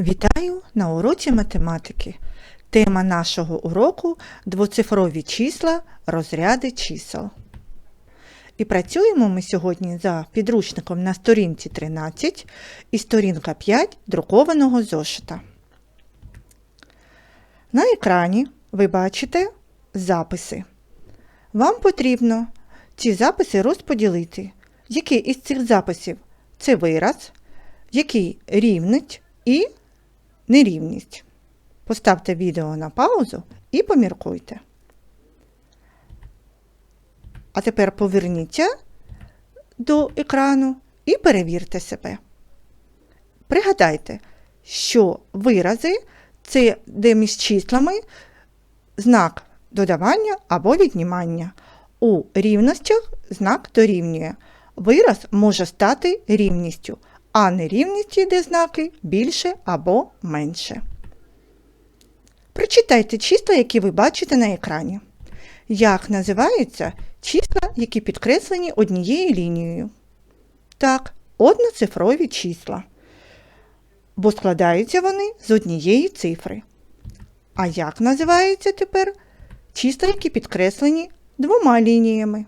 Вітаю на уроці математики. Тема нашого уроку двоцифрові числа, розряди чисел. І працюємо ми сьогодні за підручником на сторінці 13 і сторінка 5 друкованого зошита. На екрані ви бачите записи. Вам потрібно ці записи розподілити. Який із цих записів це вираз, який рівнить і нерівність. Поставте відео на паузу і поміркуйте. А тепер поверніться до екрану і перевірте себе. Пригадайте, що вирази це де між числами знак додавання або віднімання. У рівностях знак дорівнює. Вираз може стати рівністю, а нерівності, де знаки більше або менше. Прочитайте числа, які ви бачите на екрані. Як називаються числа, які підкреслені однією лінією? Так, одноцифрові числа. Бо складаються вони з однієї цифри. А як називаються тепер числа, які підкреслені двома лініями?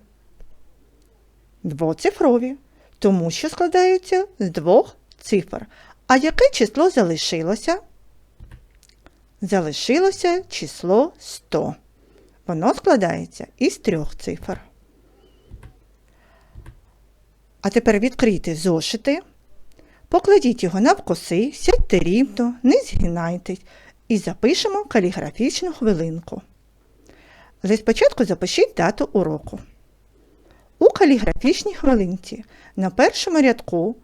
Двоцифрові, тому що складаються з двох цифр. А яке число залишилося? Залишилося число 100. Воно складається із трьох цифр. А тепер відкрийте зошити, покладіть його навкоси, сядьте рівно, не згинайтесь і запишемо каліграфічну хвилинку. Але спочатку запишіть дату уроку. У каліграфічній хвилинці на першому рядку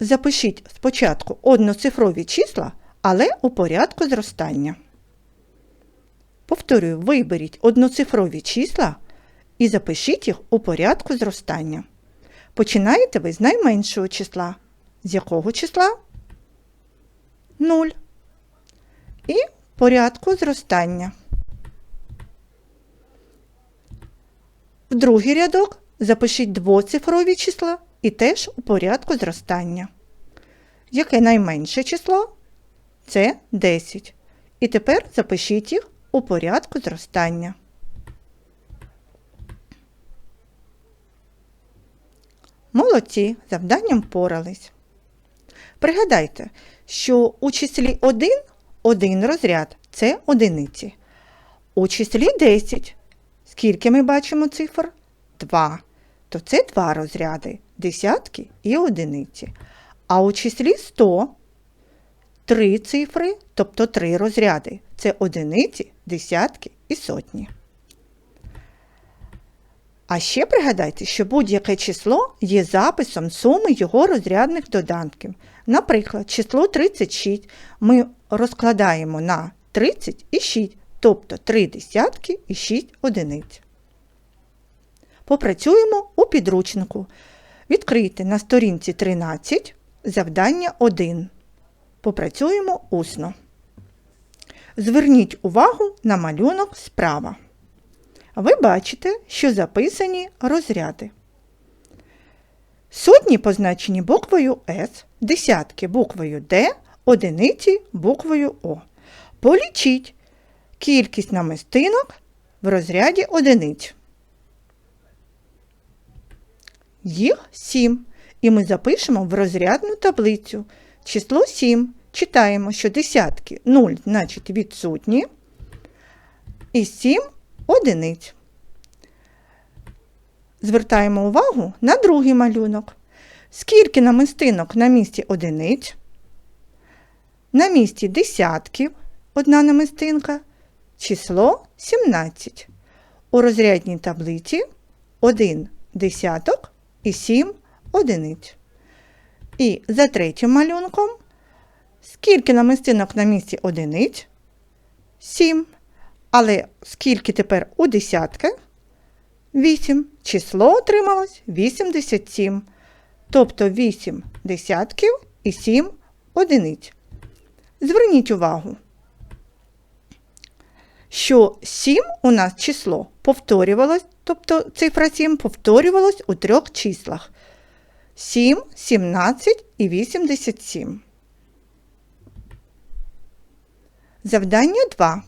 запишіть спочатку одноцифрові числа, але у порядку зростання. Повторюю, виберіть одноцифрові числа і запишіть їх у порядку зростання. Починаєте ви з найменшого числа. З якого числа? 0. І порядку зростання. В другий рядок запишіть двоцифрові числа і теж у порядку зростання. Яке найменше число? Це 10. І тепер запишіть їх у порядку зростання. Молодці, завданням порались. Пригадайте, що у числі 1 один розряд це одиниці. У числі 10 скільки ми бачимо цифр? 2. То це два розряди десятки і одиниці. А у числі 100 три цифри, тобто три розряди. Це одиниці, десятки і сотні. А ще пригадайте, що будь-яке число є записом суми його розрядних доданків. Наприклад, число 36 ми розкладаємо на 30 і 6, тобто 3 десятки і 6 одиниць. Попрацюємо у підручнику. Відкрийте на сторінці 13 завдання 1. Попрацюємо усно. Зверніть увагу на малюнок справа. Ви бачите, що записані розряди. Сотні позначені буквою С, десятки буквою Д, одиниці буквою О. Полічіть кількість намистинок в розряді одиниць. Їх 7. І ми запишемо в розрядну таблицю. Число 7. Читаємо, що десятки 0, значить відсутні. І 7 одиниць. Звертаємо увагу на другий малюнок. Скільки намистинок на місці одиниць? На місці десятків одна намистинка. Число 17. У розрядній таблиці 1 десяток і 7 одиниць. І за третім малюнком, скільки намистинок на місці одиниць? 7. Але скільки тепер у десятках? 8. Число отрималось 87. Тобто 8 десятків і 7 одиниць. Зверніть увагу, що 7 у нас число повторювалось, тобто цифра 7 повторювалась у трьох числах. 7, 17 і 87. Завдання 2.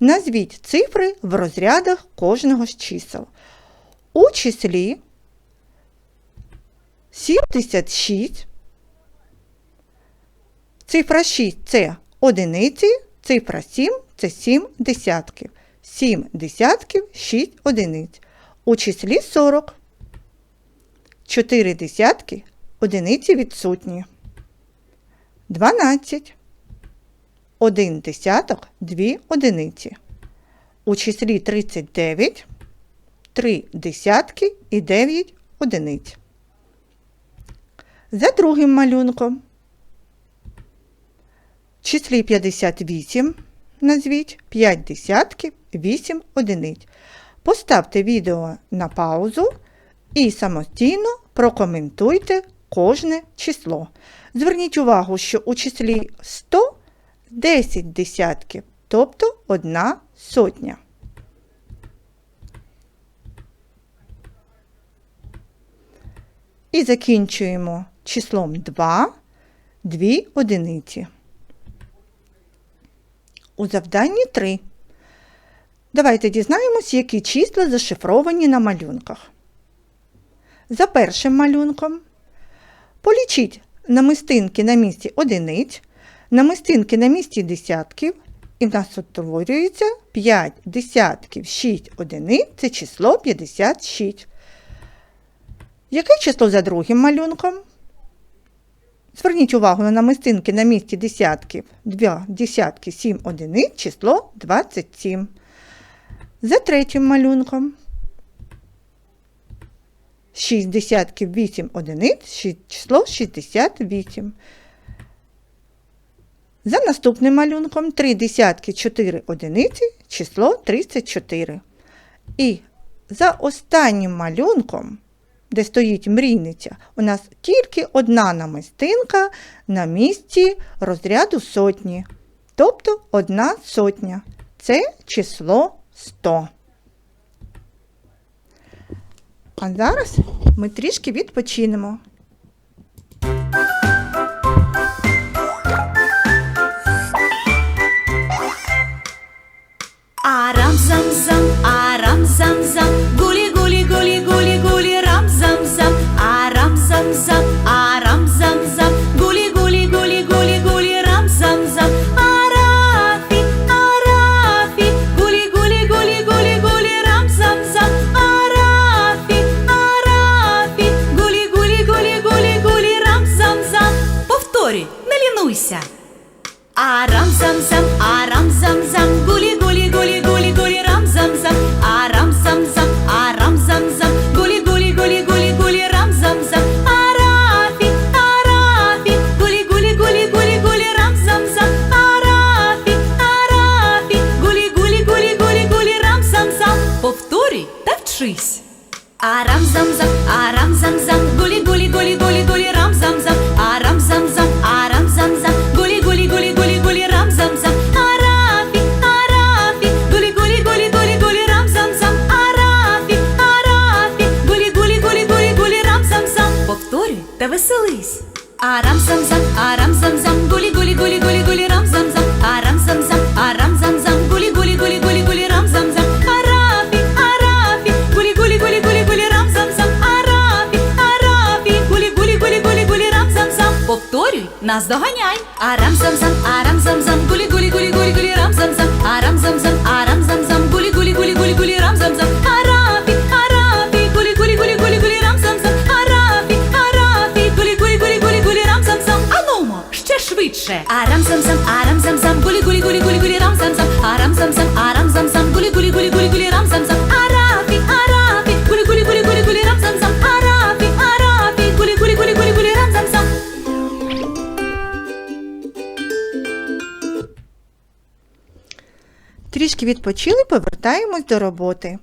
Назвіть цифри в розрядах кожного з чисел. У числі 76. Цифра 6 це одиниці, цифра 7 це 7 десятків. 7 десятків 6 одиниць. У числі 40. 4 десятки одиниці відсутні. 12. 1 десяток 2 одиниці. У числі 39 3 десятки і 9 одиниць. За другим малюнком. В числі 58 назвіть 5 десятків 8 одиниць. Поставте відео на паузу і самостійно прокоментуйте кожне число. Зверніть увагу, що у числі 100 10 десятків, тобто 1 сотня. І закінчуємо числом 2, 2 одиниці. У завданні 3. Давайте дізнаємось, які числа зашифровані на малюнках. За першим малюнком полічіть намистинки на місці одиниць, намистинки на місці десятків, і в нас утворюється 5 десятків 6 одиниць це число 56. Яке число за другим малюнком? Зверніть увагу на намистинки на місці десятків. 2 десятки 7 одиниць, число 27. За третім малюнком. 6 десятків 8 одиниць, число 68. За наступним малюнком 3 десятки 4 одиниці, число 34. І за останнім малюнком, де стоїть мрійниця, у нас тільки одна намистинка на місці розряду сотні. Тобто одна сотня. Це число 100. А зараз ми трішки відпочинемо. Арам зам гулі гулі гулі гулі рам зам зам, арафі, арафі, гулі гулі гулі гулі гулі рам зам зам. Повторюй та вчись. Арам зам зам, Арам зам зам, арам зам зам, гулі гулі гулі гулі гулі рам зам зам, арам зам зам, арам зам зам, гулі гулі гулі гулі гулі рам зам зам, арафі, арафі, гулі гулі гулі гулі гулі рам зам зам, арафі, арафі, гулі гулі гулі гулі гулі рам зам зам. Повторюй, нас доганяй. Арам зам зам, арам Трішки відпочили, повертаємось до роботи.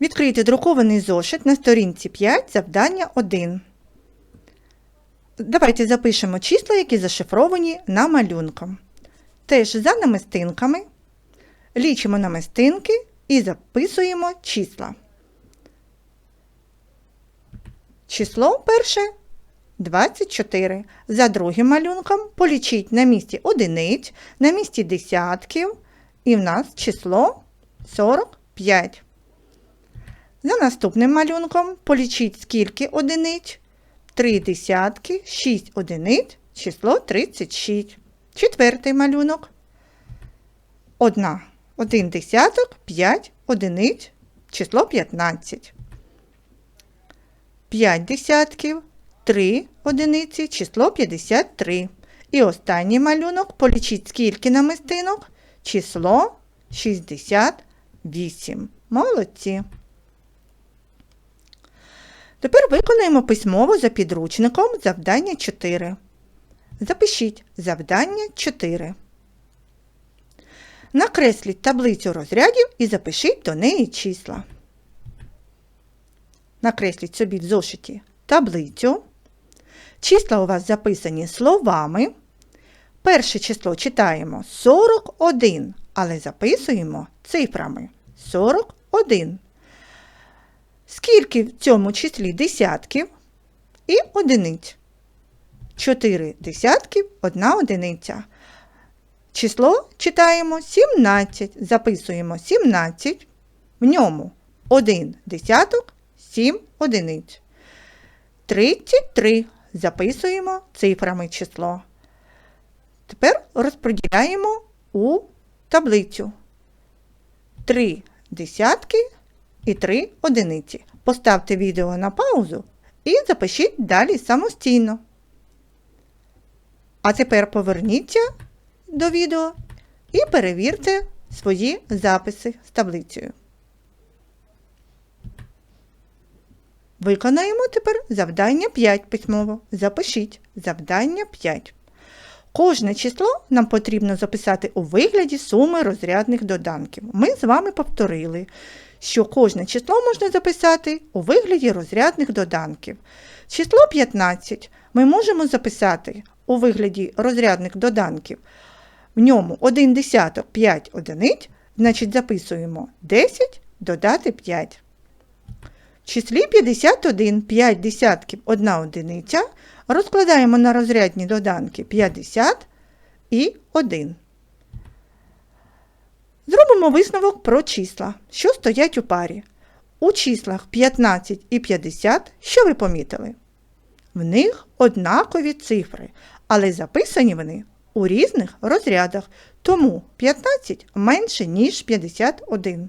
Відкрийте друкований зошит на сторінці 5, завдання 1. Давайте запишемо числа, які зашифровані на малюнком. Теж за намистинками. Лічимо намистинки і записуємо числа. Число перше 24. За другим малюнком полічіть на місці одиниць, на місці десятків, і в нас число 45. За наступним малюнком полічіть скільки одиниць, 3 десятки, 6 одиниць, число 36. Четвертий малюнок. Одна, один десяток, 5 одиниць, число 15. 5 десятків, 3 одиниці, число 53. І останній малюнок. Полічіть скільки намистинок, число 68. Молодці. Тепер виконаємо письмово за підручником завдання 4. Запишіть завдання 4. Накресліть таблицю розрядів і запишіть до неї числа. Накресліть собі в зошиті таблицю. Числа у вас записані словами. Перше число читаємо 41, але записуємо цифрами 41. Скільки в цьому числі десятків і одиниць? 4 десятків, 1 одиниця. Число читаємо 17, записуємо 17, в ньому 1 десяток, 7 одиниць. 33 записуємо цифрами число. Тепер розподіляємо у таблицю. 3 десятки і 3 одиниці. Поставте відео на паузу і запишіть далі самостійно. А тепер поверніться до відео і перевірте свої записи з таблицею. Виконаємо тепер завдання 5 письмово. Запишіть завдання 5. Кожне число нам потрібно записати у вигляді суми розрядних доданків. Ми з вами повторили, що кожне число можна записати у вигляді розрядних доданків. Число 15 ми можемо записати у вигляді розрядних доданків. В ньому 1 десяток 5 одиниць, значить записуємо 10 додати 5. Числі 51 5 десятків 1 одиниця розкладаємо на розрядні доданки 50 і 1. Зробимо висновок про числа, що стоять у парі. У числах 15 і 50, що ви помітили? В них однакові цифри, але записані вони у різних розрядах, тому 15 менше, ніж 51.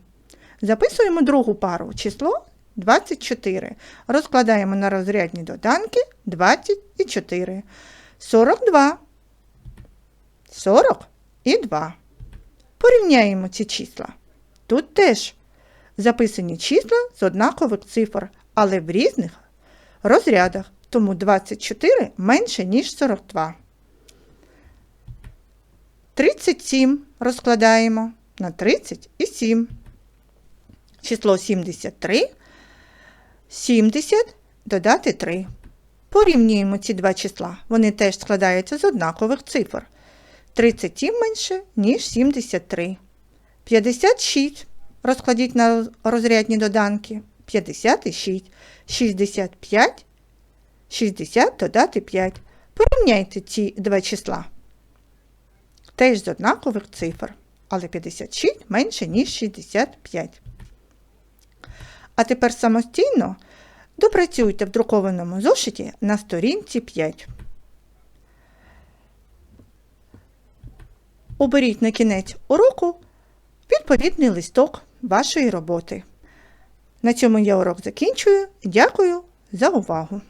Записуємо другу пару число 24. Розкладаємо на розрядні доданки 20 і 4. 42. 40 і 2. Порівняємо ці числа. Тут теж записані числа з однакових цифр, але в різних розрядах, тому 24 менше, ніж 42. 37 розкладаємо на 30 і 7. Число 73. 70 додати 3. Порівнюємо ці два числа. Вони теж складаються з однакових цифр. 37 менше, ніж 73. 56 розкладіть на розрядні доданки. 56. 65. 60 додати 5. Порівняйте ці два числа. Теж з однакових цифр. Але 56 менше, ніж 65. А тепер самостійно допрацюйте в друкованому зошиті на сторінці 5. Оберіть на кінець уроку відповідний листок вашої роботи. На цьому я урок закінчую. Дякую за увагу!